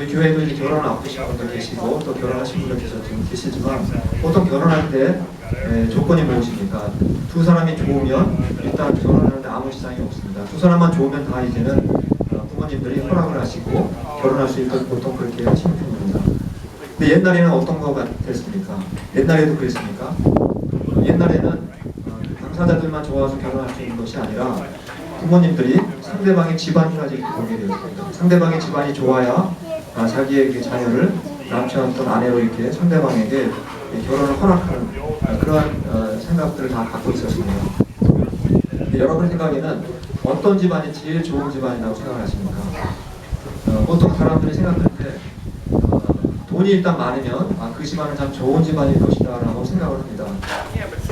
저희 교회도 이제 결혼 앞두신 분들 계시고 또 결혼하신 분들 계셔 지금 계시지만 보통 결혼할 때 에, 조건이 무엇입니까? 두 사람이 좋으면 일단 결혼하는데 아무 지장이 없습니다. 두 사람만 좋으면 다 이제는 어, 부모님들이 허락을 하시고 결혼할 수 있도록 보통 그렇게 하시는 편입니다. 근데 옛날에는 어떤 거가 됐습니까? 옛날에도 그랬습니까? 옛날에는 어, 당사자들만 좋아서 결혼할 수 있는 것이 아니라 부모님들이 상대방의 집안까지 보게 되었습니다. 상대방의 집안이 좋아야 아, 자기의 그 자녀를 남편 또는 아내로 이렇게 상대방에게 결혼을 허락하는 아, 그러한 어, 생각들을 다 갖고 있었습니다. 여러분 생각에는 어떤 집안이 제일 좋은 집안이라고 생각하십니까? 어, 보통 사람들이 생각할 때 어, 돈이 일단 많으면 아, 그 집안은 참 좋은 집안일 것이다라고 생각을 합니다.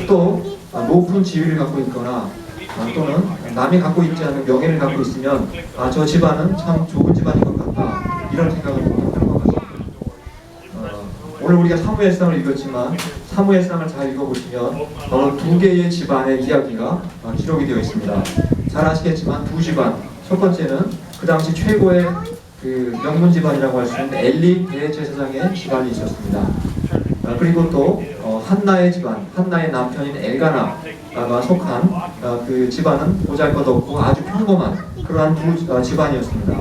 또 아, 높은 지위를 갖고 있거나 아, 또는 남이 갖고 있지 않은 명예를 갖고 있으면 아, 저 집안은 참 좋은 이런 생각을 보통 하는 것 같습니다. 어, 오늘 우리가 사무엘상을 읽었지만 사무엘상을 잘 읽어보시면 바로 두 개의 집안의 이야기가 어, 기록이 되어 있습니다. 잘 아시겠지만 두 집안 첫 번째는 그 당시 최고의 그 명문 집안이라고 할 수 있는 엘리 대제사장의 집안이 있었습니다. 아, 그리고 또 어, 한나의 집안, 한나의 남편인 엘가나가 속한 어, 그 집안은 보잘것없고 아주 평범한 그러한 두 어, 집안이었습니다.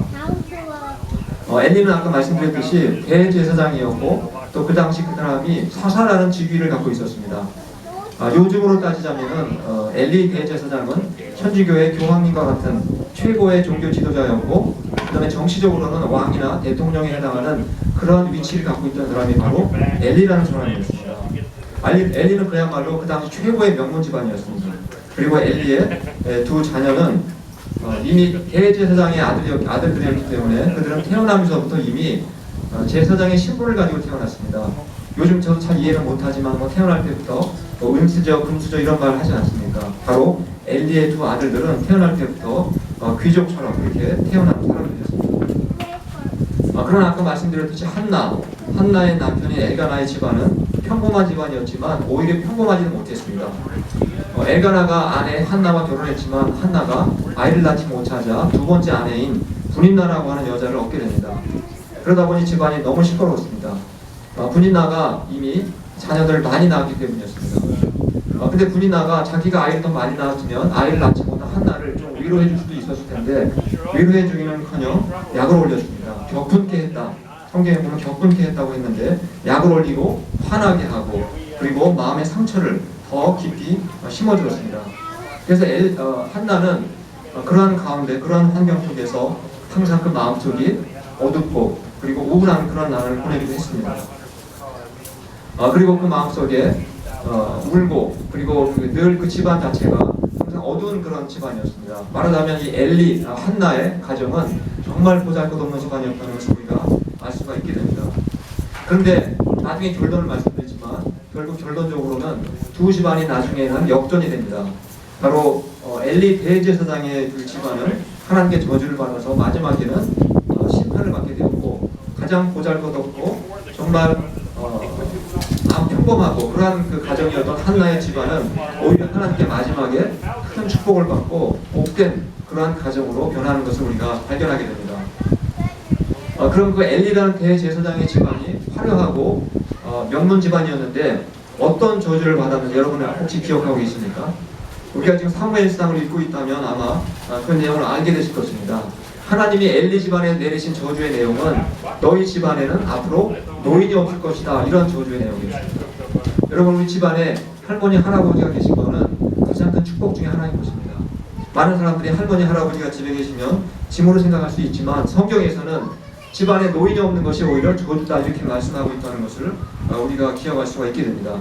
어, 엘리는 아까 말씀드렸듯이 대제사장이었고 또 그 당시 그 사람이 사사라는 직위를 갖고 있었습니다. 아, 요즘으로 따지자면은 어, 엘리 대제사장은 현지교회 교황님과 같은 최고의 종교 지도자였고 그다음에 정치적으로는 왕이나 대통령에 해당하는 그런 위치를 갖고 있던 사람이 바로 엘리라는 사람이었습니다. 엘리, 엘리는 그야말로 그 당시 최고의 명문 집안이었습니다. 그리고 엘리의 에, 두 자녀는 어, 이미 대제사장의 아들이었, 아들들이었기 때문에 그들은 태어나면서부터 이미 어, 제사장의 신분을 가지고 태어났습니다. 요즘 저도 잘 이해를 못하지만 뭐 태어날 때부터 뭐 은수저, 금수저 이런 말을 하지 않습니까? 바로 엘리의 두 아들들은 태어날 때부터 어, 귀족처럼 그렇게 태어난 사람들이었습니다. 아, 그러나 아까 말씀드렸듯이 한나, 한나의 남편인 엘가나의 집안은 평범한 집안이었지만 오히려 평범하지는 못했습니다. 어, 엘가나가 아내 한나와 결혼했지만 한나가 아이를 낳지 못하자 두 번째 아내인 분인나라고 하는 여자를 얻게 됩니다. 그러다 보니 집안이 너무 시끄러웠습니다. 어, 분인나가 이미 자녀들을 많이 낳았기 때문이었습니다. 어, 근데 분인나가 자기가 아이를 더 많이 낳았으면 아이를 낳지 못한 한나를 좀 위로해 줄 수도 있었을 텐데 위로해 주기는커녕 약을 올렸습니다. 격분케 했다. 성경에 보면 격분케 했다고 했는데 약을 올리고 화나게 하고 그리고 마음의 상처를 더 깊이 어, 심어주었습니다. 그래서 엘, 어, 한나는 어, 그러한 가운데 그러한 환경 속에서 항상 그 마음속이 어둡고 그리고 우울한 그런 나날을 보내기도 했습니다. 어, 그리고 그 마음속에 어, 울고 그리고 늘 그 집안 자체가 항상 어두운 그런 집안이었습니다. 말하자면 이 엘리 아, 한나의 가정은 정말 보잘것없는 집안이었다는 것을 우리가 알 수가 있게 됩니다. 그런데 나중에 결론을 말씀드리지만 결국 결론적으로는 두 집안이 나중에는 역전이 됩니다. 바로 어, 엘리 대제사장의 그 집안은 하나님께 저주를 받아서 마지막에는 어, 심판을 받게 되었고 가장 보잘것없고 정말 어, 아주 평범하고 그러한 그 가정이었던 한나의 집안은 오히려 하나님께 마지막에 큰 축복을 받고 복된 그러한 가정으로 변하는 것을 우리가 발견하게 됩니다. 어, 그럼 그 엘리라는 대제사장의 집안이 화려하고 어, 명문 집안이었는데 어떤 저주를 받았는지 여러분 혹시 기억하고 계십니까? 우리가 지금 사무엘상을 읽고 있다면 아마 아, 그 내용을 알게 되실 것입니다. 하나님이 엘리 집안에 내리신 저주의 내용은 너희 집안에는 앞으로 노인이 없을 것이다 이런 저주의 내용이었습니다. 여러분 우리 집안에 할머니 할아버지가 계신 거는 가장 큰 축복 중에 하나인 것입니다. 많은 사람들이 할머니 할아버지가 집에 계시면 짐으로 생각할 수 있지만 성경에서는 집안에 노인이 없는 것이 오히려 저주다 이렇게 말씀하고 있다는 것을 아, 우리가 기억할 수가 있게 됩니다.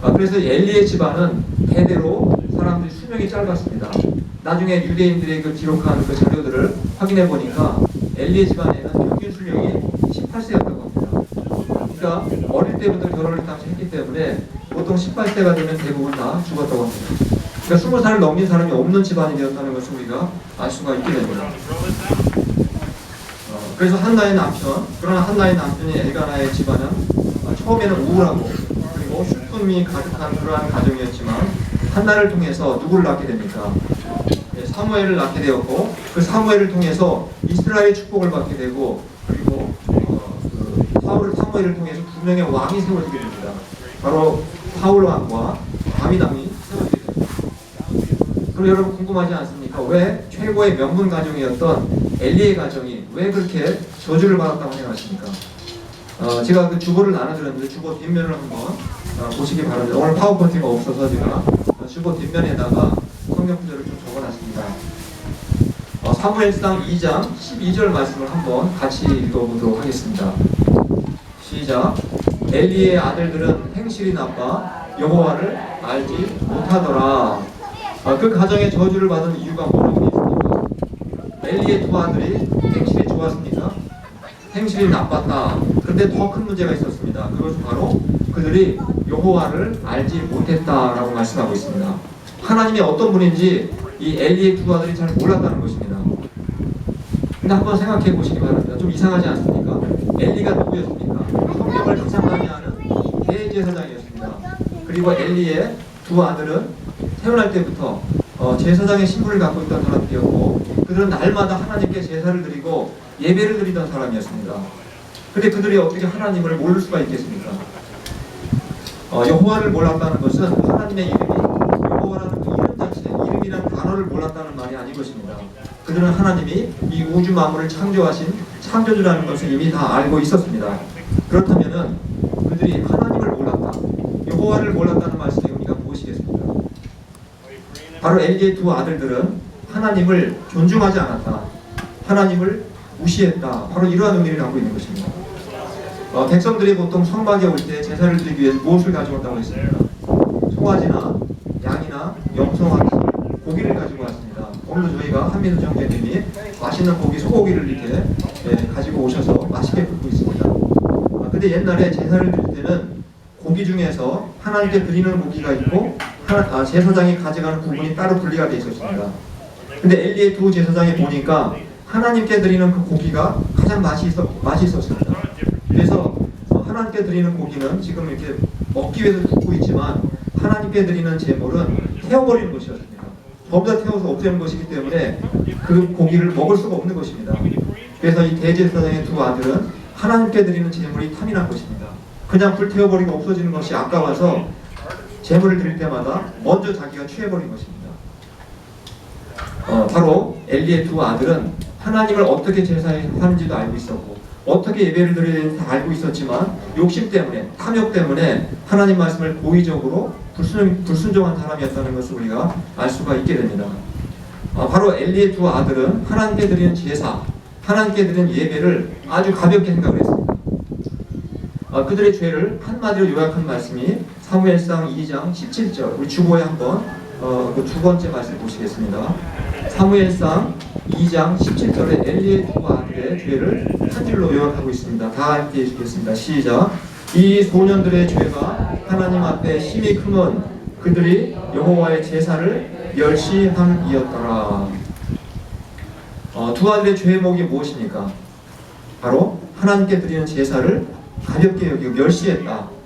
아, 그래서 엘리의 집안은 대대로 사람들이 수명이 짧았습니다. 나중에 유대인들이 그 기록한 그 자료들을 확인해 보니까 엘리의 집안에는 평균 수명이 18세였다고 합니다. 그러니까 어릴 때부터 결혼을 당시 했기 때문에 보통 18세가 되면 대부분 다 죽었다고 합니다. 그러니까 20살을 넘긴 사람이 없는 집안이 되었다는 것을 우리가 알 수가 있게 됩니다. 어, 그래서 한나의 남편, 그러나 한나의 남편이 엘가나의 집안은 어, 처음에는 우울하고 그리고 슬픔이 가득한 그러한 가정이었지만 한나를 통해서 누구를 낳게 됩니까? 예, 사무엘을 낳게 되었고 그 사무엘을 통해서 이스라엘의 축복을 받게 되고 그리고 어, 사울을 사무엘을 통해서 두 명의 왕이 세워지게 됩니다. 바로 사울 왕과 다윗 왕이 세워지게 됩니다. 그럼 여러분 궁금하지 않습니까? 왜 최고의 명문 가정이었던 엘리의 가정이 왜 그렇게 저주를 받았다고 생각하십니까? 어, 제가 그 주보를 나눠드렸는데 주보 뒷면을 한번 어, 보시기 바랍니다. 오늘 파워포인트가 없어서 제가 어, 주보 뒷면에다가 성경 구절을 좀 적어놨습니다. 어, 사무엘상 2장 12절 말씀을 한번 같이 읽어보도록 하겠습니다. 시작. 엘리의 아들들은 행실이 나빠 여호와를 알지 못하더라. 아, 그 가정에 저주를 받은 이유가 뭐라고 있습니까? 엘리의 두 아들이 행실이 좋았습니까? 행실이 나빴다. 그런데 더 큰 문제가 있었습니다. 그것은 바로 그들이 여호와를 알지 못했다라고 말씀하고 있습니다. 하나님이 어떤 분인지 이 엘리의 두 아들이 잘 몰랐다는 것입니다. 근데 한번 생각해 보시기 바랍니다. 좀 이상하지 않습니까? 엘리가 누구였습니까? 성경을 많이 아는 대제사장이었습니다. 그리고 엘리의 두 아들은 태어날 때부터 어, 제사장의 신분을 갖고 있던 사람들이었고 그들은 날마다 하나님께 제사를 드리고 예배를 드리던 사람이었습니다. 근데 그들이 어떻게 하나님을 모를 수가 있겠습니까? 어, 여호와를 몰랐다는 것은 하나님의 이름이 여호와라는 그 이름 자체, 이름이라는 단어를 몰랐다는 말이 아닌 것입니다. 그들은 하나님이 이 우주 만물을 창조하신 창조주라는 것을 이미 다 알고 있었습니다. 그렇다면은 그들이 하나님을 몰랐다, 여호와를 몰랐다는 말씀의 의미가 무엇이겠습니까? 바로 엘리의 두 아들들은 하나님을 존중하지 않았다, 하나님을 무시했다. 바로 이러한 의미를 갖고 있는 것입니다. 어, 백성들이 보통 성막에 올 때 제사를 드리기 위해서 무엇을 가져왔다고 했습니까? 송아지나 양이나 염소 같은 고기를 가지고 왔습니다. 오늘도 저희가 한민우 정대님이 맛있는 고기 소고기를 이렇게 예, 가지고 오셔서 맛있게 굽고 있습니다. 아, 근데 옛날에 제사를 드릴 때는 고기 중에서 하나님께 드리는 고기가 있고 하나, 아, 제사장이 가져가는 부분이 따로 분리가 되어 있었습니다. 근데 엘리의 두 제사장이 보니까 하나님께 드리는 그 고기가 가장 맛이 있어 맛이 있었습니다. 그래서 어, 하나님께 드리는 고기는 지금 이렇게 먹기 위해서 굽고 있지만 하나님께 드리는 제물은 태워버리는 것이었습니다. 전부 다 태워서 없애는 것이기 때문에 그 고기를 먹을 수가 없는 것입니다. 그래서 이 대제사장의 두 아들은 하나님께 드리는 제물이 탐이 난 것입니다. 그냥 불태워버리고 없어지는 것이 아까워서 제물을 드릴 때마다 먼저 자기가 취해버린 것입니다. 어, 바로 엘리의 두 아들은 하나님을 어떻게 제사하는지도 알고 있었고 어떻게 예배를 드려야 되는지 다 알고 있었지만 욕심 때문에 탐욕 때문에 하나님 말씀을 고의적으로 불순, 불순종한 사람이었다는 것을 우리가 알 수가 있게 됩니다. 아, 바로 엘리의 두 아들은 하나님께 드리는 제사, 하나님께 드리는 예배를 아주 가볍게 생각을 했습니다. 아, 그들의 죄를 한마디로 요약한 말씀이 사무엘상 2장 17절 우리 주보에 한번 어, 그 두 번째 말씀 보시겠습니다. 사무엘상 2장 17절에 엘리의 두 아들의 죄를 한 줄로 요약하고 있습니다. 다 함께 읽겠습니다. 시작. 이 소년들의 죄가 하나님 앞에 심히 크면 그들이 여호와의 제사를 멸시함이었더라. 어, 두 아들의 죄목이 무엇입니까? 바로 하나님께 드리는 제사를 가볍게 여기고 멸시했다.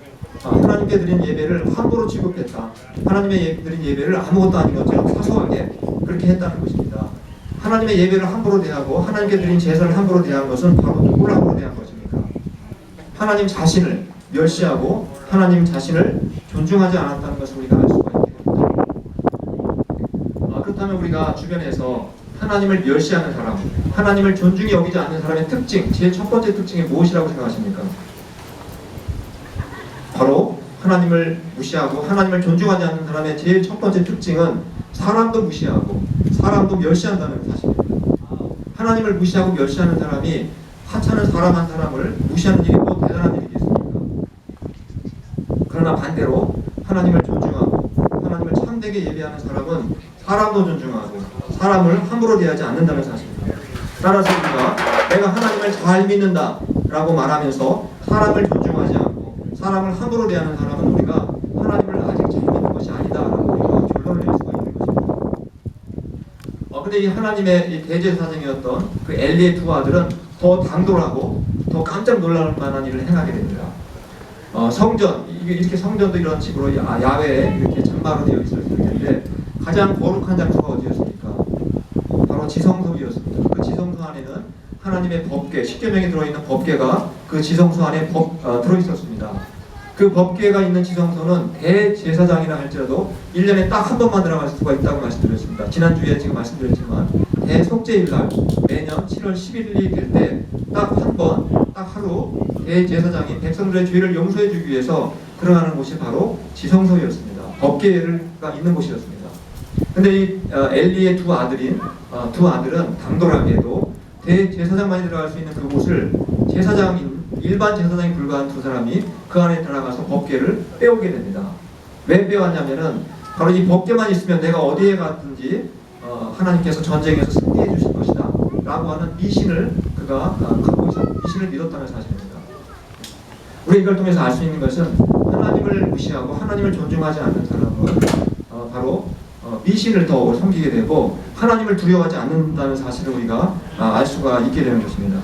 아, 하나님께 드린 예배를 함부로 취급했다. 하나님의 예, 드린 예배를 아무것도 아닌 것처럼 사소하게 그렇게 했다는 것입니다. 하나님의 예배를 함부로 대하고 하나님께 드린 제사를 함부로 대한 것은 바로 누구를 함부로 대한 것입니까? 하나님 자신을 멸시하고 하나님 자신을 존중하지 않았다는 것을 우리가 알 수가 있게 됩니다. 아, 그렇다면 우리가 주변에서 하나님을 멸시하는 사람, 하나님을 존중히 여기지 않는 사람의 특징, 제일 첫 번째 특징이 무엇이라고 생각하십니까? 하나님을 무시하고 하나님을 존중하지 않는 사람의 제일 첫 번째 특징은 사람도 무시하고 사람도 멸시한다는 사실입니다. 하나님을 무시하고 멸시하는 사람이 하찮은 사람 한 사람을 무시하는 일이 뭐 대단한 일이겠습니까? 그러나 반대로 하나님을 존중하고 하나님을 참되게 예배하는 사람은 사람도 존중하고 사람을 함부로 대하지 않는다는 사실입니다. 따라서 우리가 내가 하나님을 잘 믿는다라고 말하면서 사람을 존중하지 않고 사람을 함부로 대하는 사람은 우리가 하나님을 아직 잘 믿는 것이 아니다라고 우리가 결론을 낼 수가 있는 것입니다. 어, 근데 이 하나님의 이 대제사장이었던 그 엘리의 두 아들은 더 당돌하고 더 깜짝 놀랄 만한 일을 행하게 됩니다. 어, 성전 이렇게 성전도 이런 식으로 야, 야외에 이렇게 장막으로 되어 있을 텐데 가장 거룩한 장소가 어디였습니까? 바로 지성소이었습니다. 그 지성소 안에는 하나님의 법궤, 십계명이 들어있는 법궤가 그 지성소 안에 법, 어, 들어있었습니다. 그 법궤가 있는 지성소는 대제사장이라 할지라도 1년에 딱 한 번만 들어갈 수가 있다고 말씀드렸습니다. 지난주에 지금 말씀드렸지만 대속죄일날 매년 7월 11일이 될 때 딱 한 번, 딱 하루 대제사장이 백성들의 죄를 용서해 주기 위해서 들어가는 곳이 바로 지성소였습니다. 법궤가 있는 곳이었습니다. 근데 이 어, 엘리의 두 아들인 어, 두 아들은 당돌하게도 대제사장만이 들어갈 수 있는 그곳을 제사장인 일반 제사장에 불과한 두 사람이 그 안에 들어가서 법궤를 빼오게 됩니다. 왜 빼왔냐면은 바로 이 법궤만 있으면 내가 어디에 갔든지 어, 하나님께서 전쟁에서 승리해 주실 것이다 라고 하는 미신을 그가 어, 갖고 있어 미신을 믿었다는 사실입니다. 우리 이걸 통해서 알 수 있는 것은 하나님을 무시하고 하나님을 존중하지 않는 사람은 어, 바로 어, 미신을 더 섬기게 되고 하나님을 두려워하지 않는다는 사실을 우리가 아, 알 수가 있게 되는 것입니다.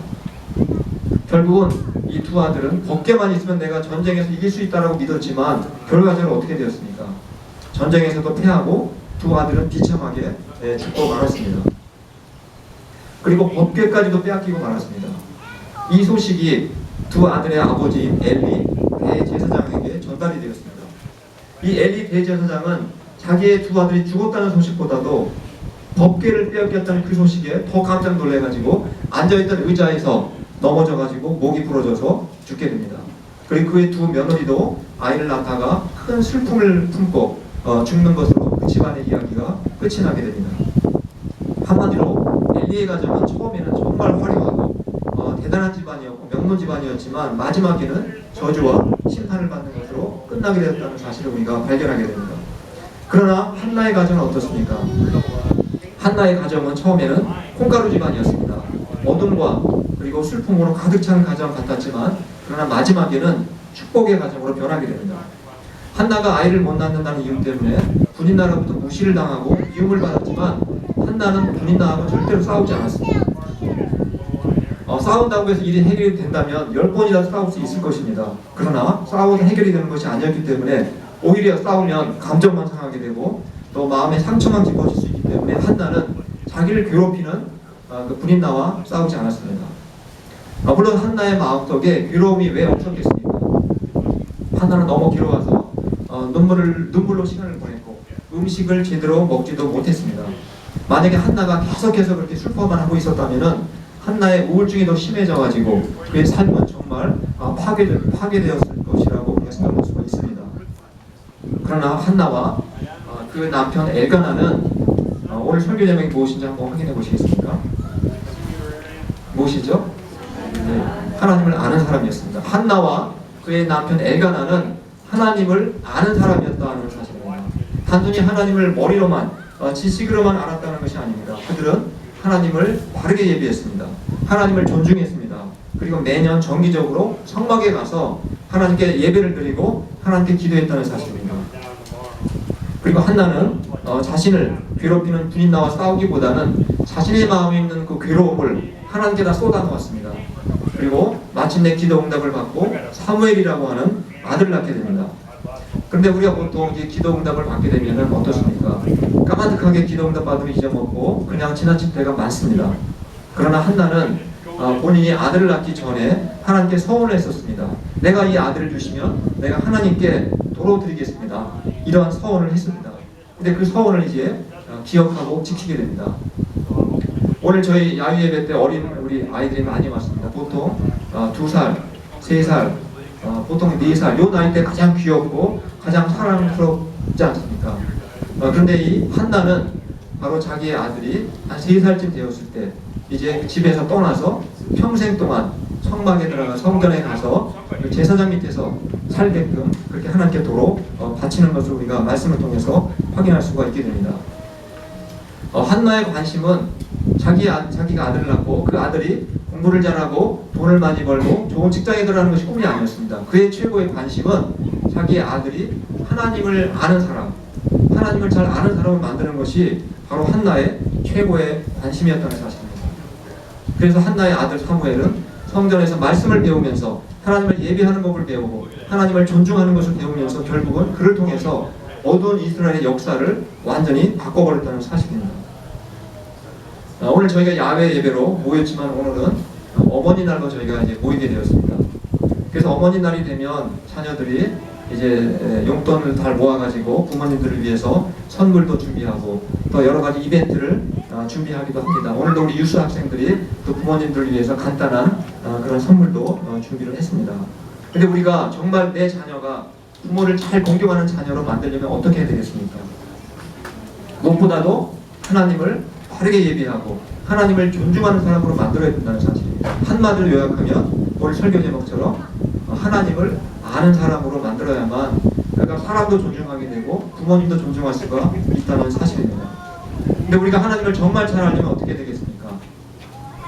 결국은 이 두 아들은 법계만 있으면 내가 전쟁에서 이길 수 있다라고 믿었지만 결과적으로 어떻게 되었습니까? 전쟁에서도 패하고 두 아들은 비참하게 예, 죽고 말았습니다. 그리고 법계까지도 빼앗기고 말았습니다. 이 소식이 두 아들의 아버지인 엘리 대제사장에게 전달이 되었습니다. 이 엘리 대제사장은 자기의 두 아들이 죽었다는 소식보다도 법궤를 빼앗겼다는 그 소식에 더 깜짝 놀래가지고 앉아있던 의자에서 넘어져가지고 목이 부러져서 죽게 됩니다. 그리고 그의 두 며느리도 아이를 낳다가 큰 슬픔을 품고 어, 죽는 것으로 그 집안의 이야기가 끝이 나게 됩니다. 한마디로 엘리의 가정은 처음에는 정말 화려하고 어, 대단한 집안이었고 명문 집안이었지만 마지막에는 저주와 심판을 받는 것으로 끝나게 되었다는 사실을 우리가 발견하게 됩니다. 그러나 한나의 가정은 어떻습니까? 한나의 가정은 처음에는 콩가루 집안이었습니다. 어둠과 그리고 슬픔으로 가득 찬 가정 같았지만 그러나 마지막에는 축복의 가정으로 변하게 됩니다. 한나가 아이를 못 낳는다는 이유 때문에 군인 나라부터 무시를 당하고 미움을 받았지만 한나는 군인 나하고 절대로 싸우지 않았습니다. 어, 싸운다고 해서 일이 해결이 된다면 열 번이라도 싸울 수 있을 것입니다. 그러나 싸워서 해결이 되는 것이 아니었기 때문에 오히려 싸우면 감정만 상하게 되고 또 마음에 상처만 깊어질 수 있기 때문에 한나는 자기를 괴롭히는 어, 그 군인 나와 싸우지 않았습니다. 어, 물론 한나의 마음 속에 괴로움이 왜 없었겠습니까? 한나는 너무 괴로워서 어, 눈물을 눈물로 시간을 보냈고 음식을 제대로 먹지도 못했습니다. 만약에 한나가 계속해서 그렇게 슬퍼만 하고 있었다면은 한나의 우울증이 더 심해져가지고 그의 삶은 정말 아, 파괴 파괴되었을 것이라고 우리가 생각할 수가 있습니다. 그러나 한나와 어, 그 남편 엘가나는 어, 오늘 설교 제목이 무엇인지 한번 확인해 보시겠습니까? 무엇이죠? 네, 하나님을 아는 사람이었습니다. 한나와 그의 남편 엘가나는 하나님을 아는 사람이었다는 사실입니다. 단순히 하나님을 머리로만 어, 지식으로만 알았다는 것이 아닙니다. 그들은 하나님을 바르게 예비했습니다. 하나님을 존중했습니다. 그리고 매년 정기적으로 성막에 가서 하나님께 예배를 드리고 하나님께 기도했다는 사실입니다. 그리고 한나는 어, 자신을 괴롭히는 군인 나와 싸우기보다는 자신의 마음에 있는 그 괴로움을 하나님께 다 쏟아놓았습니다. 그리고 마침내 기도 응답을 받고 사무엘이라고 하는 아들을 낳게 됩니다. 그런데 우리가 보통 이제 기도 응답을 받게 되면 어떻습니까? 까마득하게 기도 응답 받으면 잊어먹고 그냥 지나칠 때가 많습니다. 그러나 한나는 어, 본인이 아들을 낳기 전에 하나님께 서원을 했었습니다. 내가 이 아들을 주시면 내가 하나님께 도로 드리겠습니다. 이러한 서원을 했습니다. 근데 그 서원을 이제 어, 기억하고 지키게 됩니다. 오늘 저희 야유 예배 때 어린 우리 아이들이 많이 왔습니다. 보통 어, 두 살, 세 살, 어, 보통 네 살, 요 나이 때 가장 귀엽고 가장 사랑스럽지 않습니까? 어, 그런데 이 한나는 바로 자기의 아들이 한세 살쯤 되었을 때 이제 집에서 떠나서 평생 동안 성막에 들어가 성전에 가서 그 제사장 밑에서 살게끔 그렇게 하나님께 도로 어, 바치는 것을 우리가 말씀을 통해서 확인할 수가 있게 됩니다. 어, 한나의 관심은 자기 아, 자기가 아들을 낳고 그 아들이 공부를 잘하고 돈을 많이 벌고 좋은 직장에 들어가는 것이 꿈이 아니었습니다. 그의 최고의 관심은 자기의 아들이 하나님을 아는 사람, 하나님을 잘 아는 사람을 만드는 것이 바로 한나의 최고의 관심이었다는 사실입니다. 그래서 한나의 아들 사무엘은 성전에서 말씀을 배우면서 하나님을 예배하는 법을 배우고 하나님을 존중하는 것을 배우면서 결국은 그를 통해서 어두운 이스라엘의 역사를 완전히 바꿔버렸다는 사실입니다. 아, 오늘 저희가 야외 예배로 모였지만 오늘은 어머니 날로 저희가 이제 모이게 되었습니다. 그래서 어머니 날이 되면 자녀들이 이제 용돈을 잘 모아가지고 부모님들을 위해서 선물도 준비하고 또 여러 가지 이벤트를 어, 준비하기도 합니다. 오늘도 우리 유수 학생들이 또 부모님들을 위해서 간단한 어, 그런 선물도 어, 준비를 했습니다. 근데 우리가 정말 내 자녀가 부모를 잘 공경하는 자녀로 만들려면 어떻게 해야 되겠습니까? 무엇보다도 하나님을 바르게 예비하고 하나님을 존중하는 사람으로 만들어야 된다는 사실입니다. 한마디로 요약하면 오늘 설교 제목처럼 하나님을 아는 사람으로 만들어야만 그가 사람도 존중하게 되고 부모님도 존중할 수가 있다는 사실입니다. 근데 우리가 하나님을 정말 잘 알려면 어떻게 되겠습니까?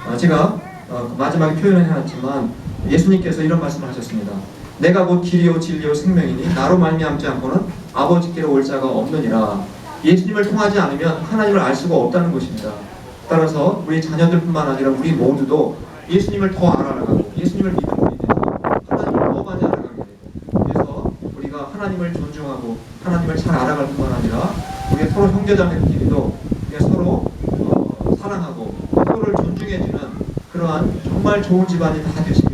아, 제가 어, 마지막에 표현을 해놨지만 예수님께서 이런 말씀을 하셨습니다. 내가 곧 길이요 진리요 생명이니 나로 말미암지 않고는 아버지께로 올 자가 없느니라. 예수님을 통하지 않으면 하나님을 알 수가 없다는 것입니다. 따라서 우리 자녀들뿐만 아니라 우리 모두도 예수님을 더 알아가고 예수님을 믿음으로 인해서 하나님을 더 많이 알아가게 되고 그래서 우리가 하나님을 존중하고 하나님을 잘 알아갈 뿐만 아니라 우리가 서로 형제자매들끼리도 우리가 서로 어, 사랑하고 서로를 존중해주는 그러한 정말 좋은 집안이 다 되시기를